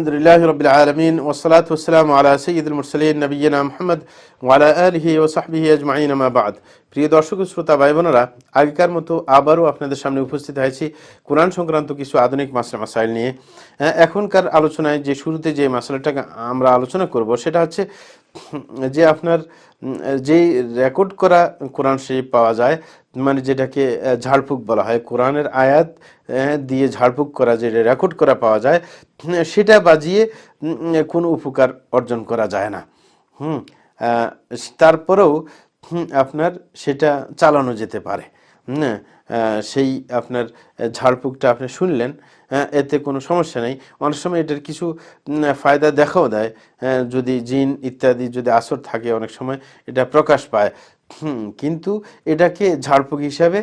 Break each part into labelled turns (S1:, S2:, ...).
S1: আলহামদুলিল্লাহ রবিল আলমিন ওসলাত ওসালাম আলা সঈদুল মুরসলিন নবীনা মোহাম্মদ ওয়ালা আলহি ও সাহবিহি আজমাইন আমাবাদ প্রিয় দর্শক শ্রোতা ভাই বোনেরা আগেকার মতো আবারও আপনাদের সামনে উপস্থিত হয়েছি কোরআন সংক্রান্ত কিছু আধুনিক মাসলা মাসাইল নিয়ে। এখনকার আলোচনায় যে শুরুতে যে মাসালাটাকে আমরা আলোচনা করব, সেটা হচ্ছে যে আপনার যেই রেকর্ড করা কোরআন শরীফ পাওয়া যায় মানে যেটাকে ঝাড়ফুঁক বলা হয় কোরআনের আয়াত দিয়ে ঝাড়ফুঁক করা যে রেকর্ড করা পাওয়া যায় সেটা বাজিয়ে কোনো উপকার অর্জন করা যায় না। হুম তারপরেও আপনার সেটা চালানো যেতে পারে। আহ, সেই আপনার ঝাড়ফুঁকটা আপনি শুনলেন এতে কোনো সমস্যা নেই। অনেক সময় এটার কিছু ফায়দা দেখাও দেয় যদি জিন ইত্যাদি যদি আসর থাকে অনেক সময় এটা প্রকাশ পায়। হুম, কিন্তু এটাকে ঝাড়ফুঁক হিসাবে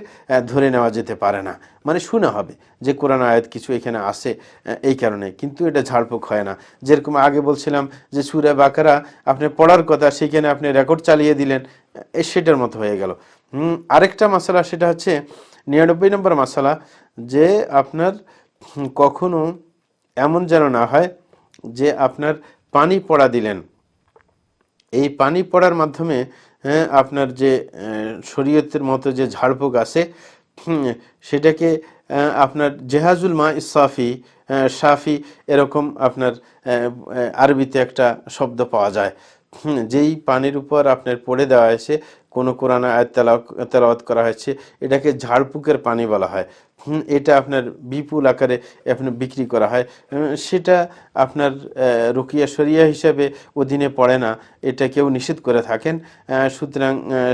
S1: ধরে নেওয়া যেতে পারে না। মানে শুনে হবে যে কোরআন আয়াত কিছু এখানে আসে এই কারণে। কিন্তু এটা ঝাড়ফুঁক হয় না। যেরকম আগে বলছিলাম যে সুরে বাকারা আপনি পড়ার কথা সেখানে আপনি রেকর্ড চালিয়ে দিলেন সেটার মতো হয়ে গেল। আরেকটা মশলা সেটা হচ্ছে নিরানব্বই নম্বর মশলা যে আপনার কখনো এমন যেন না হয় যে আপনার পানি পড়া দিলেন। এই পানি পড়ার মাধ্যমে হ্যাঁ, আপনার যে শরীয়তের মতো যে ঝাড়ফুঁক আছে সেটাকে আপনার জেহাজুল মা ইসাফি সাফি এরকম আপনার আরবিতে একটা শব্দ পাওয়া যায়। যেই পানির উপর আপনার পড়ে দেওয়া হয়েছে, কোনো কোরআন আয়াত তেলাওয়াত করা হয়েছে, এটাকে ঝাড়ফুঁকের পানি বলা হয়। এটা আপনার বিপুল আকারে আপনার বিক্রি করা হয়। সেটা আপনার রুকিয়া শরিয়া হিসাবে অধীনে পড়ে না, এটা কেউ নিষেধ করে থাকেন সুতরাং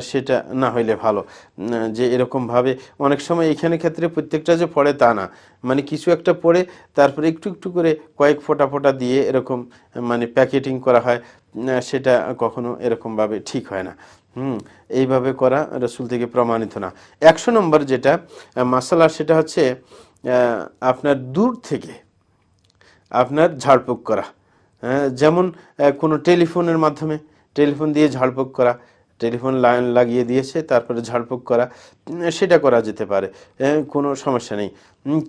S1: সেটা না হইলে ভালো। যে এরকমভাবে অনেক সময় এখানে ক্ষেত্রে প্রত্যেকটা যে পড়ে তা না। মানে কিছু একটা পড়ে, তারপরে একটু একটু করে কয়েক ফোঁটা ফোঁটা দিয়ে এরকম মানে প্যাকেটিং করা হয় সেটা কখনো এরকমভাবে ঠিক হয় না। হুম এইভাবে করা রসুল থেকে প্রমাণিত না। একশো নম্বর যেটা মাসালা সেটা হচ্ছে আপনার দূর থেকে আপনার ঝাড়ফুঁক করা। হ্যাঁ, যেমন কোনো টেলিফোনের মাধ্যমে টেলিফোন দিয়ে ঝাড়ফুঁক করা টেলিফোন লাইন লাগিয়ে দিয়েছে, তারপরে ঝাড়ফুঁক করা সেটা করা যেতে পারে কোনো সমস্যা নেই।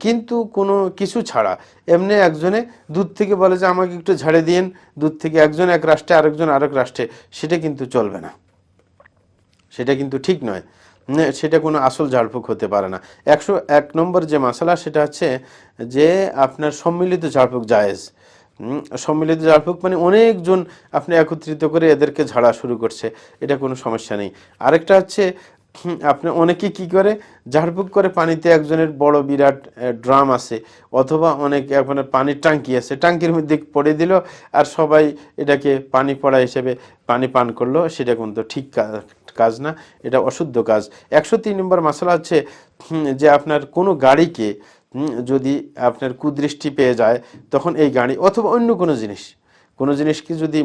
S1: কিন্তু কোনো কিছু ছাড়া, এমনি একজনে দূর থেকে বলে যে, আমাকে একটু ঝাড়ে দিন দূর থেকে একজন এক রাষ্ট্রে, আরেকজন আরেক রাষ্ট্রে, সেটা কিন্তু চলবে না। সেটা কিন্তু ঠিক নয়। সেটা কোনো আসল ঝাড়ফুঁক হতে পারে না। একশো এক নম্বর যে মশলা, সেটা হচ্ছে যে, আপনার সম্মিলিত ঝাড়ফুঁক জায়েজ। সম্মিলিত ঝাড়ফুঁক মানে অনেকজন আপনি একত্রিত করে এদেরকে ঝাড়া শুরু করছে, এটা কোনো সমস্যা নেই। আরেকটা হচ্ছে আপনি অনেকে কি করে ঝাড়ফুঁক করে পানিতে একজনের বড় বিরাট ড্রাম আছে, অথবা অনেক আপনার পানির ট্যাঙ্কি আছে, ট্যাঙ্কির মধ্যে পড়ে দিল আর সবাই এটাকে পানি পড়া হিসেবে পানি পান করল, সেটা কিন্তু ঠিক কাজ না, এটা অশুদ্ধ কাজ। একশো তিন নম্বর মশলা হচ্ছে যে আপনার কোনো গাড়িকে যদি আপনার কুদৃষ্টি পেয়ে যায়, তখন এই গাড়ি অথবা অন্য কোনো জিনিস, কোনো জিনিসকে যদি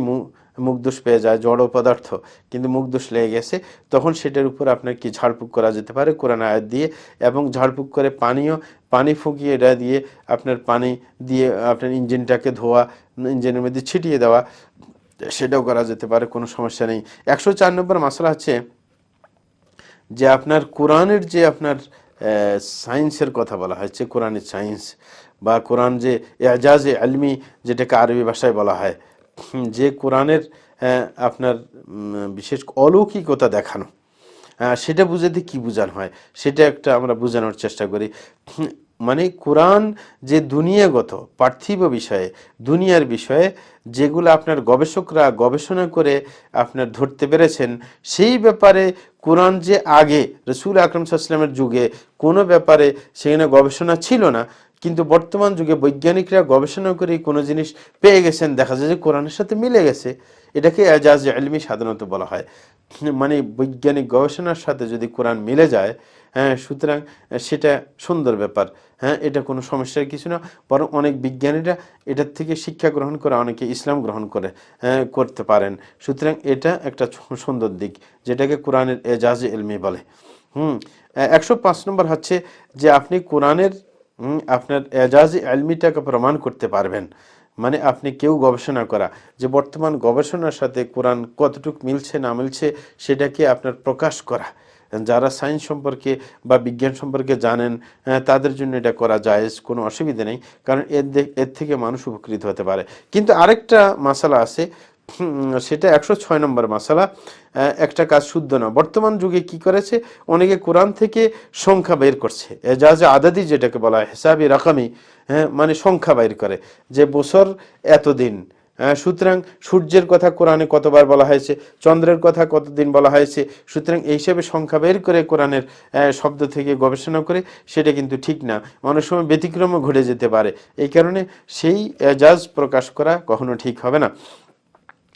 S1: মুখদোষ পেয়ে যায়, জড় পদার্থ কিন্তু মুখদোষ লেগে গেছে, তখন সেটার উপর আপনার কি ঝাড়ফুঁক করা যেতে পারে? কোরআন আয়াত দিয়ে এবং ঝাড়ফুঁক করে পানিও পানি ফুঁকিয়ে এটা দিয়ে আপনার পানি দিয়ে আপনার ইঞ্জিনটাকে ধোয়া, ইঞ্জিনের মধ্যে ছিটিয়ে দেওয়া, সেটাও করা যেতে পারে, কোনো সমস্যা নেই। একশো চার নম্বর মশলা হচ্ছে যে আপনার কোরআনের যে আপনার সায়েন্সের কথা বলা হয়েছে কোরআনের সায়েন্স বা কোরআন যে এজাজে আলমি যেটাকে আরবি ভাষায় বলা হয়। যে কোরআনের আপনার বিশেষ অলৌকিকতা দেখানো। সেটা বুঝাতে কি বোঝানো হয়? সেটা একটা আমরা বোঝানোর চেষ্টা করি। মানে কোরআন যে দুনিয়াগত পার্থিব বিষয়ে, দুনিয়ার বিষয়ে যেগুলো আপনার গবেষকরা গবেষণা করে আপনার ধরতে পেরেছেন, সেই ব্যাপারে কোরআন যে আগে, রসুল আকরম সাল্লামের যুগে কোনো ব্যাপারে সেখানে গবেষণা ছিল না। কিন্তু বর্তমান যুগে বৈজ্ঞানিকরা গবেষণা করে কোনো জিনিস পেয়ে গেছেন দেখা যায় যে কোরআনের সাথে মিলে গেছে। এটাকে এজাজ আলমি সাধারণত বলা হয়। মানে বৈজ্ঞানিক গবেষণার সাথে যদি কোরআন মিলে যায় হ্যাঁ সুতরাং সেটা সুন্দর ব্যাপার। হ্যাঁ এটা কোনো সমস্যার কিছু না। বরং অনেক বিজ্ঞানীরা এটার থেকে শিক্ষা গ্রহণ করে অনেকে ইসলাম গ্রহণ করে হ্যাঁ, করতে পারেন। সুতরাং এটা একটা সুন্দর দিক যেটাকে কোরআনের এজাজ এলমি বলে। হুম একশো পাঁচ নম্বর হচ্ছে যে আপনি কোরআনের আপনার এজাজ এলমিটাকে প্রমাণ করতে পারবেন। মানে আপনি কেউ গবেষণা করা। যে বর্তমান গবেষণার সাথে কোরআন কতটুকু মিলছে, না মিলছে, সেটাকে আপনার প্রকাশ করা। যারা সায়েন্স সম্পর্কে বা বিজ্ঞান সম্পর্কে জানেন তাদের জন্য এটা করা জায়েজ, কোনো অসুবিধা নেই। কারণ এর এর থেকে মানুষ উপকৃত হতে পারে। কিন্তু আরেকটা মশালা আছে সেটা একশো ছয় নম্বর মশালা একটা কাজ শুদ্ধ না। বর্তমান যুগে কি করেছে? অনেকে কোরআন থেকে সংখ্যা বের করছে। এজাজে আদাদি যেটাকে বলা হয়, হিসাবি রাকামি হ্যাঁ মানে সংখ্যা বের করে যে বছর এতদিন। সুতরাং সূর্যের কথা কোরআনে কতবার বলা হয়েছে? চন্দ্রের কথা কতদিন বলা হয়েছে? সুতরাং এই হিসেবে সংখ্যা বের করে কোরআনের শব্দ থেকে গবেষণা করে সেটা কিন্তু ঠিক না। অনেক সময় ব্যতিক্রমও ঘটে যেতে পারে। এই কারণে সেই এজাজ প্রকাশ করা কখনো ঠিক হবে না।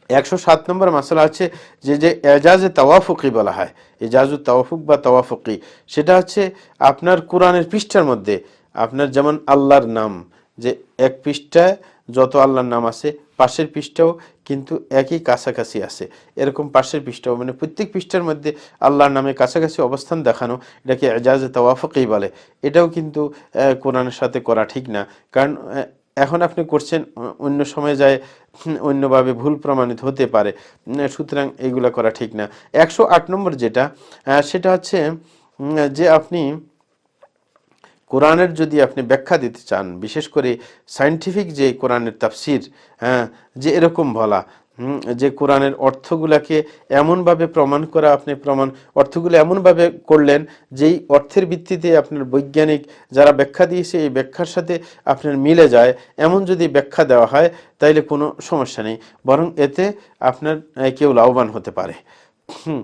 S1: একশো সাত নম্বর মশলা আছে, যে যে এজাজে তাওয়াফুকি বলা হয়। এজাজু তাওয়াফুক বা তাওয়াফুকি, সেটা হচ্ছে আপনার কোরআনের পৃষ্ঠার মধ্যে, আপনার যেমন আল্লাহর নাম, যে এক পৃষ্ঠায় যত আল্লাহর নাম আছে, পাশের পৃষ্ঠাও কিন্তু একই কাছাকাছি আছে। এরকম পাশের পৃষ্ঠাও মানে প্রত্যেক পৃষ্ঠার মধ্যে আল্লাহর নামে কাছাকাছি অবস্থান দেখানো, এটাকে এজাজে তাওয়াফুকি বলে। এটাও কিন্তু কোরআনের সাথে করা ঠিক না। কারণ এখন আপনি করছেন অন্য সময় যায় অন্যভাবে ভুল প্রমাণিত হতে পারে। সুতরাং এগুলো করা ঠিক না। একশো আট নম্বর যেটা সেটা হচ্ছে যে আপনি কোরআনের যদি আপনি ব্যাখ্যা দিতে চান, বিশেষ করে সাইন্টিফিক যে কোরআনের তাফসির হ্যাঁ যে এরকম বলা যে কোরআনের অর্থগুলাকে এমনভাবে প্রমাণ করা আপনি প্রমাণ অর্থগুলো এমনভাবে করলেন যেই অর্থের ভিত্তিতে আপনার বৈজ্ঞানিক যারা ব্যাখ্যা দিয়েছে এই ব্যাখ্যার সাথে আপনার মিলে যায়। এমন যদি ব্যাখ্যা দেওয়া হয় তাইলে কোনো সমস্যা নেই। বরং এতে আপনার কেউ লাভবান হতে পারে। হুম,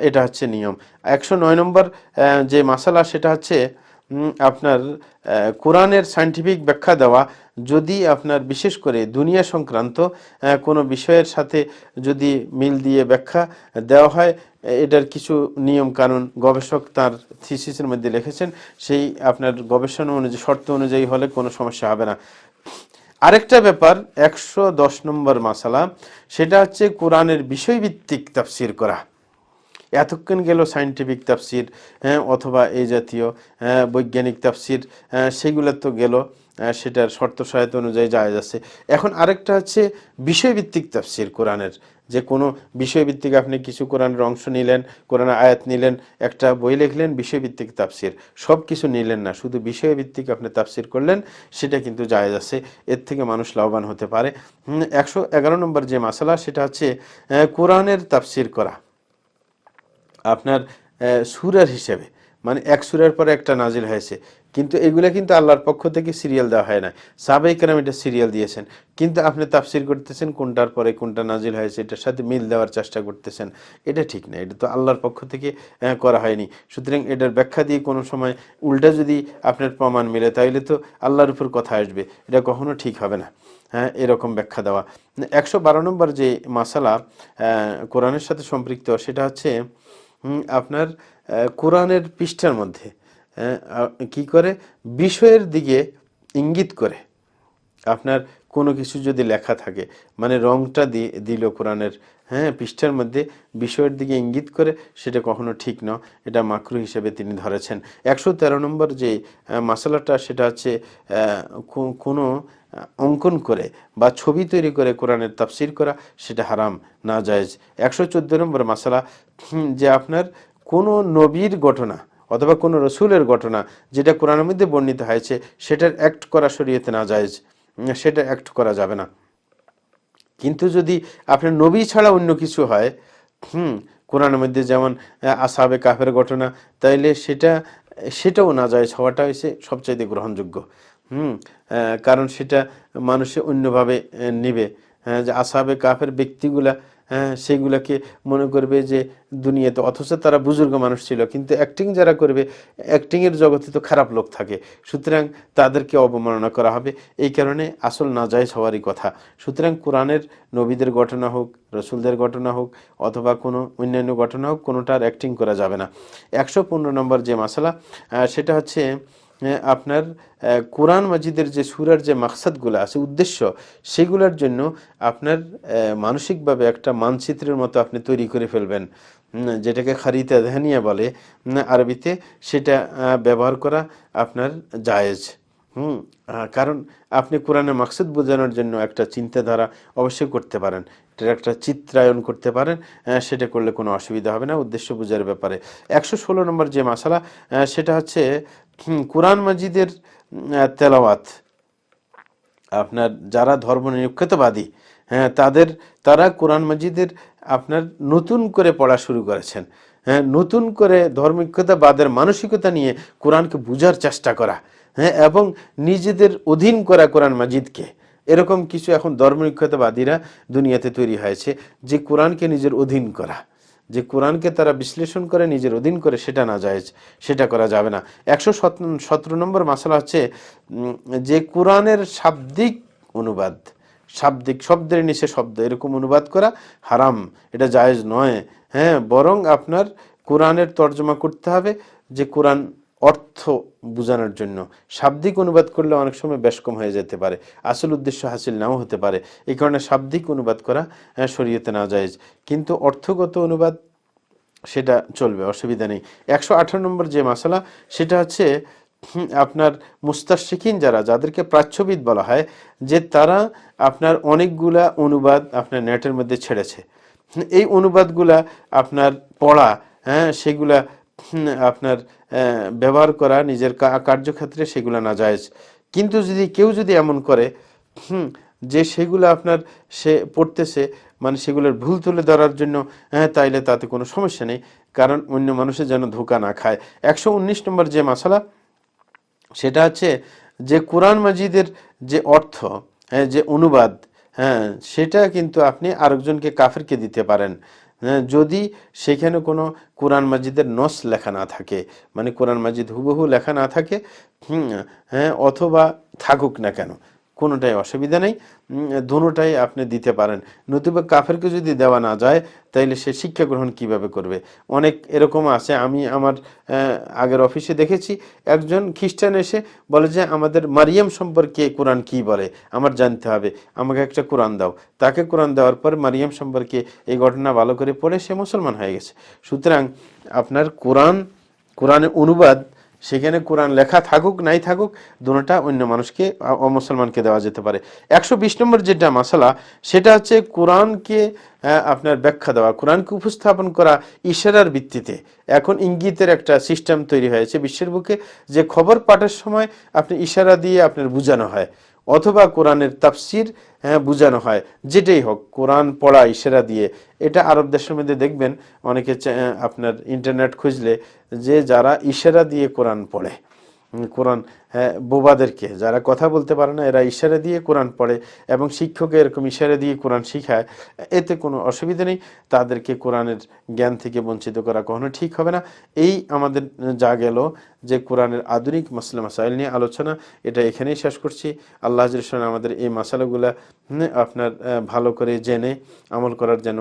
S1: এটা হচ্ছে নিয়ম। একশো নয় নম্বর যে মাসালা সেটা হচ্ছে আপনার কোরআনের সায়েন্টিফিক ব্যাখ্যা দেওয়া, যদি আপনার বিশেষ করে দুনিয়া সংক্রান্ত কোনো বিষয়ের সাথে যদি মিল দিয়ে ব্যাখ্যা দেওয়া হয়, এটার কিছু নিয়ম কানুন গবেষক তার থিসিসের মধ্যে লিখেছেন, সেই আপনার গবেষণা অনুযায়ী, শর্ত অনুযায়ী হলে কোনো সমস্যা হবে না। আরেকটা ব্যাপার, একশো দশ নম্বর মাসালা সেটা হচ্ছে কোরআনের বিষয়ভিত্তিক তাফসির করা। এতক্ষণ গেল সাইন্টিফিক তাফসির হ্যাঁ অথবা এই জাতীয় হ্যাঁ, বৈজ্ঞানিক তাফসির হ্যাঁ, সেগুলো তো গেল হ্যাঁ, সেটার শর্ত সহায়তা অনুযায়ী জায়েজ যাচ্ছে। এখন আরেকটা হচ্ছে বিষয়ভিত্তিক তাফসির কোরআনের যে কোনো বিষয়ভিত্তিক আপনি কিছু কোরআনের অংশ নিলেন কোরআনের আয়াত নিলেন একটা বই লিখলেন বিষয়ভিত্তিক তাফসির সব কিছু নিলেন না শুধু বিষয়ভিত্তিক আপনি তাফসির করলেন সেটা কিন্তু যায় যাচ্ছে এর থেকে মানুষ লাভবান হতে পারে। একশো এগারো নম্বর যে মাসালা সেটা হচ্ছে কোরআনের তাফসির করা। আপনার সুরার হিসেবে। মানে এক সুরের পরে একটা নাজিল হয়েছে। কিন্তু এগুলো কিন্তু আল্লাহর পক্ষ থেকে সিরিয়াল দেওয়া হয় না সাবাই কেরাম এটা সিরিয়াল দিয়েছেন। কিন্তু আপনি তাফসির করতেছেন, কোনটার পরে কোনটা নাজিল হয়েছে, এটার সাথে মিল দেওয়ার চেষ্টা করতেছেন, এটা ঠিক না। এটা তো আল্লাহর পক্ষ থেকে করা হয়নি। সুতরাং এটার ব্যাখ্যা দিয়ে কোনো সময় উল্টা যদি আপনার প্রমাণ মিলে, তাইলে তো আল্লাহর উপর কথা আসবে। এটা কখনো ঠিক হবে না। হ্যাঁ এরকম ব্যাখ্যা দেওয়া। একশো বারো নম্বর যে মাসালা কোরআনের সাথে সম্পৃক্ত, সেটা হচ্ছে আপনার কোরআনের পৃষ্ঠার মধ্যে কি করে? বিষয়ের দিকে ইঙ্গিত করে। আপনার কোনো কিছু যদি লেখা থাকে মানে রংটা দিয়ে দিল কোরআনের হ্যাঁ পৃষ্ঠার মধ্যে বিষয়ের দিকে ইঙ্গিত করে, সেটা কখনো ঠিক নয়। এটা মাকরু হিসেবে তিনি ধরেছেন। একশো তেরো নম্বর যে মশলাটা, সেটা হচ্ছে কোনো অঙ্কন করে বা ছবি তৈরি করে কোরআনের তাফসির করা, সেটা হারাম না জায়েজ একশো চোদ্দ নম্বর মশলা যে আপনার কোনো নবীর ঘটনা অথবা কোনো রসুলের ঘটনা যেটা কোরআনের মধ্যে বর্ণিত হয়েছে সেটার অ্যাক্ট করা শরীয়তে না উম, সেটা অ্যাক্ট করা যাবে না। কিন্তু যদি আপনার নবী ছাড়া অন্য কিছু হয় হুম কোরআনের মধ্যে যেমন আসাবে কাফের ঘটনা তাইলে সেটা সেটাও না যায় হওয়াটা হয়েছে সবচাইতে গ্রহণযোগ্য। হুম কারণ সেটা মানুষে অন্যভাবে নিবে। হ্যাঁ, যে আসাবে কাফের ব্যক্তিগুলা হ্যাঁ সেগুলাকে মনে করবে যে দুনিয়াতে অথচ তারা বুজুর্গ মানুষ ছিল কিন্তু অ্যাক্টিং যারা করবে অ্যাক্টিংয়ের জগতে তো খারাপ লোক থাকে। সুতরাং তাদেরকে অবমাননা করা হবে। এই কারণে আসল নাজায়জ হওয়ারই কথা। সুতরাং কোরআনের নবীদের ঘটনা হোক রসুলদের ঘটনা হোক অথবা কোনো অন্যান্য ঘটনা হোক কোনোটার অ্যাক্টিং করা যাবে না। একশো পনেরো নম্বর যে মশলা সেটা হচ্ছে আপনার কোরআন মাজিদের যে সুরার যে মাকসাদগুলো আছে, উদ্দেশ্য, সেগুলোর জন্য আপনার মানসিকভাবে একটা মানচিত্রের মতো আপনি তৈরি করে ফেলবেন। যেটাকে খারিতা ধ্যানিয়া বলে। আরবিতে সেটা ব্যবহার করা আপনার জায়েজ। হুম কারণ আপনি কোরআনের মাকসুদ বোঝানোর জন্য একটা চিন্তাধারা অবশ্যই করতে পারেন। এটার একটা চিত্রায়ন করতে পারেন সেটা করলে কোনো অসুবিধা হবে না উদ্দেশ্য বোঝার ব্যাপারে। একশো ষোলো নম্বর যে মশালা সেটা হচ্ছে কোরআন মাজিদের তেলাওয়াত। আপনার যারা ধর্মনিরপেক্ষতাবাদী হ্যাঁ তাদের, তারা কোরআন মাজিদের আপনার নতুন করে পড়া শুরু করেছেন। হ্যাঁ নতুন করে ধর্মিকতাবাদের মানসিকতা নিয়ে কোরআনকে বুঝার চেষ্টা করা হ্যাঁ এবং নিজেদের অধীন করা কোরআন মাজিদকে। এরকম কিছু এখন ধর্মনিরপেক্ষতাবাদীরা দুনিয়াতে তৈরি হয়েছে যে কোরআনকে নিজের অধীন করা, যে কোরআনকে তারা বিশ্লেষণ করে নিজের অধীন করে সেটা না যায়, সেটা করা যাবে না। একশো সতেরো নম্বর মশলা হচ্ছে যে কোরআনের শাব্দিক অনুবাদ, শাব্দিক শব্দের নিচে শব্দ, এরকম অনুবাদ করা হারাম, এটা জায়েজ নয়। হ্যাঁ বরং আপনার কোরআনের তর্জমা করতে হবে, যে কোরআন অর্থ বোঝানোর জন্য। শাব্দিক অনুবাদ করলে অনেক সময় বেশ কম হয়ে যেতে পারে, আসল উদ্দেশ্য হাসিল নাও হতে পারে। এই কারণে শাব্দিক অনুবাদ করা শরীয়তে না যায় কিন্তু অর্থগত অনুবাদ, সেটা চলবে, অসুবিধা নেই। একশো আঠারো নম্বর যে মশলা সেটা হচ্ছে আপনার মুস্তাশিকিন যারা, যাদেরকে প্রাচ্যবিদ বলা হয়, যে তারা আপনার অনেকগুলা অনুবাদ আপনার নেটের মধ্যে ছেড়েছে। এই অনুবাদগুলা আপনার পড়া হ্যাঁ সেগুলা আপনার ব্যবহার করা, নিজের কার্যক্ষেত্রে সেগুলা না যায় কিন্তু যদি কেউ যদি এমন করে, হুম, যে সেগুলো আপনার সে পড়তেছে মানে সেগুলোর ভুল তুলে ধরার জন্য হ্যাঁ তাইলে তাতে কোনো সমস্যা নেই, কারণ অন্য মানুষের যেন ধোকা না খায়। একশো উনিশ নম্বর যে মশলা সেটা হচ্ছে যে কোরআন মাজিদের যে অর্থ হ্যাঁ যে অনুবাদ হ্যাঁ সেটা কিন্তু আপনি আরেকজনকে কাফেরকে দিতে পারেন। হ্যাঁ, যদি সেখানে কোনো কোরআন মাজিদের নস লেখা না থাকে মানে কোরআন মাজিদ হুবহু লেখা না থাকে হ্যাঁ অথবা থাকুক না কেন কোনোটাই অসুবিধা নেই। উম, দোনোটাই আপনি দিতে পারেন। নতুবা কাফেরকে যদি দেওয়া না যায় তাইলে সে শিক্ষা গ্রহণ কীভাবে করবে? অনেক এরকম আছে। আমি আমার আগের অফিসে দেখেছি একজন খ্রিস্টান এসে বলে যে আমাদের মারিয়াম সম্পর্কে কোরআন কি বলে? আমার জানতে হবে। আমাকে একটা কোরআন দাও। তাকে কোরআন দেওয়ার পর মারিয়াম সম্পর্কে এই ঘটনা ভালো করে পড়ে সে মুসলমান হয়ে গেছে। সুতরাং আপনার কোরআন কোরআনের অনুবাদ সেখানে কোরআন লেখা থাকুক, নাই থাকুক, দুটা অন্য মানুষকে অমুসলমানকে দেওয়া যেতে পারে। একশো বিশ নম্বর যেটা মশলা, সেটা হচ্ছে কোরআনকে আপনার ব্যাখ্যা দেওয়া, কোরআনকে উপস্থাপন করা ইশারার ভিত্তিতে। এখন ইঙ্গিতের একটা সিস্টেম তৈরি হয়েছে বিশ্বের বুকে, যে খবর পাঠের সময় আপনি ইশারা দিয়ে আপনার বোঝানো হয়। অথবা কোরআনের তাফসির হ্যাঁ বোঝানো হয়। যেটাই হোক, কোরআন পড়া ইশারা দিয়ে। এটা আরব দেশের মধ্যে দেখবেন, অনেকে আপনার ইন্টারনেট খুঁজলে যে যারা ইশারা দিয়ে কোরআন পড়ে। কোরআন বোবাদেরকে। যারা কথা বলতে পারে না, এরা ইশারা দিয়ে কোরআন পড়ে এবং শিক্ষকে এরকম ইশারা দিয়ে কোরআন শিখায়। এতে কোনো অসুবিধা নেই। তাদেরকে কোরআনের জ্ঞান থেকে বঞ্চিত করা কখনো ঠিক হবে না। এই আমাদের যা গেল যে কোরআনের আধুনিক মাসলা মাসাইল নিয়ে আলোচনা, এটা এখানেই শেষ করছি। আল্লাহ হাজরিসান আমাদের এই মশালাগুলা আপনার ভালো করে জেনে আমল করার যেন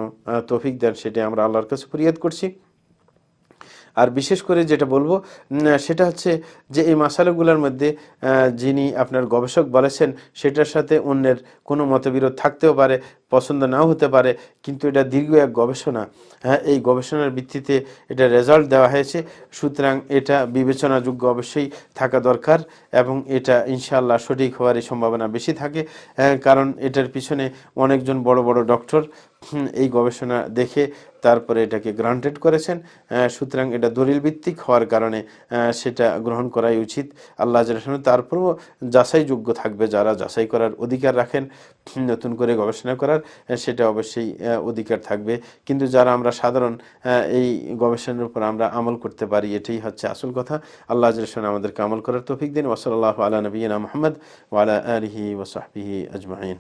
S1: তৌফিক দেন, সেটা আমরা আল্লাহর কাছে ফরিয়াদ করছি। আর বিশেষ করে যেটা বলব সেটা হচ্ছে যে এই মশালাগুলোর মধ্যে যিনি আপনার গবেষক বলেছেন, সেটার সাথে অন্যের কোনো মতবিরোধ থাকতেও পারে পছন্দ নাও হতে পারে কিন্তু এটা দীর্ঘ এক গবেষণা। হ্যাঁ এই গবেষণার ভিত্তিতে এটা রেজাল্ট দেওয়া হয়েছে। সুতরাং এটা বিবেচনাযোগ্য অবশ্যই থাকা দরকার এবং এটা ইনশাআল্লাহ সঠিক হওয়ারই সম্ভাবনা বেশি থাকে আহ, কারণ এটার পিছনে অনেকজন বড় বড় ডক্টর এই গবেষণা দেখে তারপরে এটাকে গ্রান্টেড করেছেন। সুতরাং এটা দলিল ভিত্তিক হওয়ার কারণে সেটা গ্রহণ করাই উচিত। আল্লাহ তারপরেও যাচাইযোগ্য থাকবে যারা যাচাই করার অধিকার রাখেন। নতুন করে গবেষণা করার সেটা অবশ্যই অধিকার থাকবে। কিন্তু যারা আমরা সাধারণ এই গবেষণার উপর আমরা আমল করতে পারি, এটাই হচ্ছে আসল কথা। আল্লাহ আজরসান আমাদেরকে আমল করার তৌফিক দিন। ওসলাল্লাহ আলা নবীনা মোহাম্মদ ওয়ালা আলহি ওসাহি আজমাইন।